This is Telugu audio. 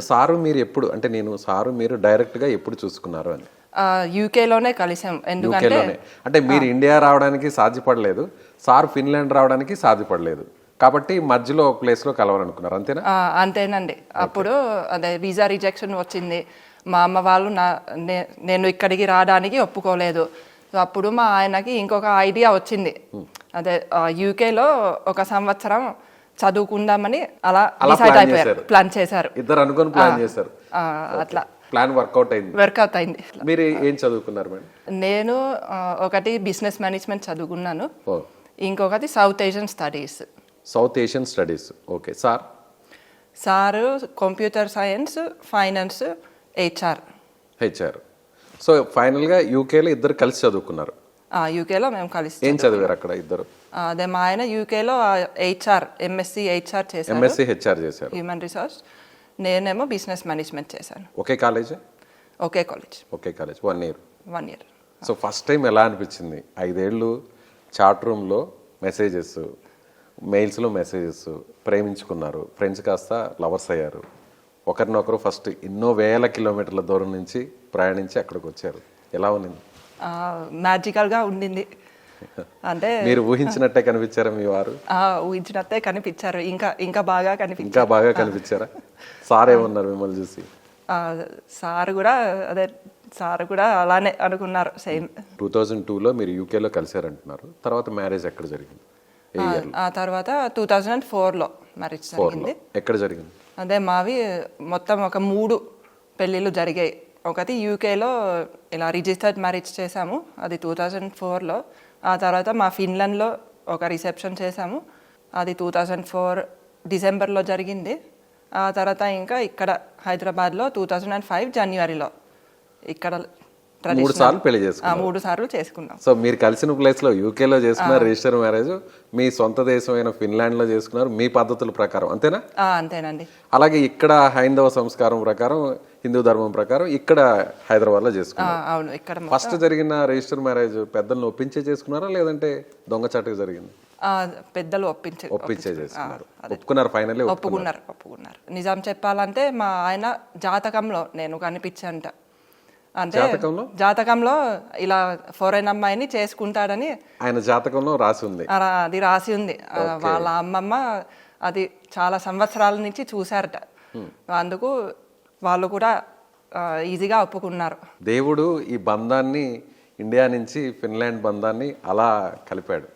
సారు మీరు ఎప్పుడు అంటే నేను సారు మీరు డైరెక్ట్గా ఎప్పుడు చూసుకున్నారు అని? యూకేలోనే కలిసాం. ఎందుకంటే అంటే మీరు ఇండియా రావడానికి సాధ్యపడలేదు సార్ ఫిన్లాండ్ రావడానికి సాధ్యపడలేదు. కాబట్టి మధ్యలో ఒక ప్లేస్లో కలవాలనుకున్నారు అంతేనా? అంతేనండి. అప్పుడు అదే వీసా రిజెక్షన్ వచ్చింది. మా అమ్మ వాళ్ళు నా నే- నేను ఇక్కడికి రావడానికి ఒప్పుకోలేదు. అప్పుడు మా ఆయనకి ఇంకొక ఐడియా వచ్చింది. అదే యూకేలో ఒక సంవత్సరం చదువుకుందామని అలా డిసైడ్ అయిపోయారు. ప్లాన్ చేశారు. ఇద్దరు అనుకొని ప్లాన్ చేశారు. అట్లా. ప్లాన్ వర్కౌట్ అయింది. వర్కౌట్ అయింది. మీరు ఏం చదువుకున్నారు మేడం? నేను ఒకటి బిజినెస్ మేనేజ్మెంట్ చదువుకున్నాను. ఇంకొకటి south Asian studies south Asian studies okay sir sir computer science finance HR HR so ఫైనల్గా యూకేలో ఇద్దరు కలిసి చదువుకున్నారు. యూకేలో మేము కలిసి ఏం చదివారు అక్కడ ఇద్దరు? అదే మా ఆయన యూకేలో హెచ్ఆర్ ఎంఎస్సి హెచ్ఆర్ చేశాను ఎంఎస్సి హెచ్ఆర్ చేశారు. హ్యూమన్ రిసోర్స్ నేనేమో బిజినెస్ మేనేజ్మెంట్ చేశాను. ఒకే కాలేజ్ ఒకే కాలేజ్ ఒకే college one year one year so first time ఎలా అనిపించింది? ఐదేళ్ళు చాట్ రూమ్లో మెసేజెస్ మెయిల్స్లో మెసేజెస్ ప్రేమించుకున్నారు. ఫ్రెండ్స్ కాస్త లవర్స్ అయ్యారు. ఒకరినొకరు ఫస్ట్ ఎన్నో వేల కిలోమీటర్ల దూరం నుంచి ప్రయాణించి అక్కడికి వచ్చారు. ఎలా ఉన్నింది? మ్యాజికల్గా ఉండింది. అంటే మీరు ఊహించినట్టే కనిపించారా మీ వారు? ఆ, ఊహించినట్టే కనిపించారు. ఇంకా ఇంకా బాగా కనిపించారు. ఇంకా బాగా కనిపించారా? సార్ ఏమన్నారు మిమ్మల్ని చూసి? సార్ కూడా అదే సార్ కూడా అలానే అనుకున్నారు సేమ్. టూ థౌజండ్ టూలో మీరు యూకేలో కలిసారంటున్నారు తర్వాత మ్యారేజ్ ఎక్కడ జరిగింది? ఆ తర్వాత టూ థౌజండ్ ఫోర్లో మ్యారేజ్ జరిగింది. ఎక్కడ జరిగింది? అదే మావి మొత్తం ఒక మూడు పెళ్ళిళ్ళు జరిగాయి. ఒకటి యూకేలో ఇలా రిజిస్టర్డ్ మ్యారేజ్ చేశాము. అది టూ థౌజండ్ ఫోర్లో ఆ తర్వాత మా ఫిన్లాండ్లో ఒక రిసెప్షన్ చేశాము. అది టూ థౌజండ్ ఫోర్ డిసెంబర్లో జరిగింది. ఆ తర్వాత ఇంకా ఇక్కడ హైదరాబాద్లో టూ థౌజండ్ అండ్ ఫైవ్ జనవరిలో ఇక్కడ మూడు సార్లు పెళ్ళి ఆ, చేసుకున్నారు. మూడు సార్లు చేసుకున్నాం. సో మీరు కలిసిన ప్లేస్లో యూకేలో చేసుకున్నారు రిజిస్టర్ మ్యారేజ్ మీ సొంత దేశమైన ఫిన్లాండ్లో చేసుకున్నారు మీ పద్ధతుల ప్రకారం అంతేనా? అంతేనండి. అలాగే ఇక్కడ హైందవ సంస్కారం ప్రకారం హిందూ ధర్మం ప్రకారం ఇక్కడ హైదరాబాద్లో అవును ఇక్కడ ఫస్ట్ జరిగిన రిజిస్టర్ మ్యారేజ్ పెద్దలను ఒప్పించే చేసుకున్నారా లేదంటే దొంగచాటుగా జరిగింది? ఆ, పెద్దలు ఒప్పించి ఒప్పించే చేసుకున్నారు. ఒప్పుకున్నారు ఫైనల్లీ ఒప్పుకున్నారు. ఒప్పుకున్నారు నిజం చెప్పాలంటే మా ఆయన జాతకంలో నేను కనిపించంట అంటే జాతకంలో? జాతకంలో ఇలా ఫారెన్ అమ్మాయిని చేసుకుంటాడని ఆయన జాతకంలో రాసి ఉంది. అది రాసి ఉంది. వాళ్ళ అమ్మమ్మ అది చాలా సంవత్సరాల నుంచి చూశారట. అందుకు వాళ్ళు కూడా ఈజీగా ఒప్పుకున్నారు. దేవుడు ఈ బంధాన్ని ఇండియా నుంచి ఫిన్లాండ్ బంధాన్ని అలా కలిపాడు.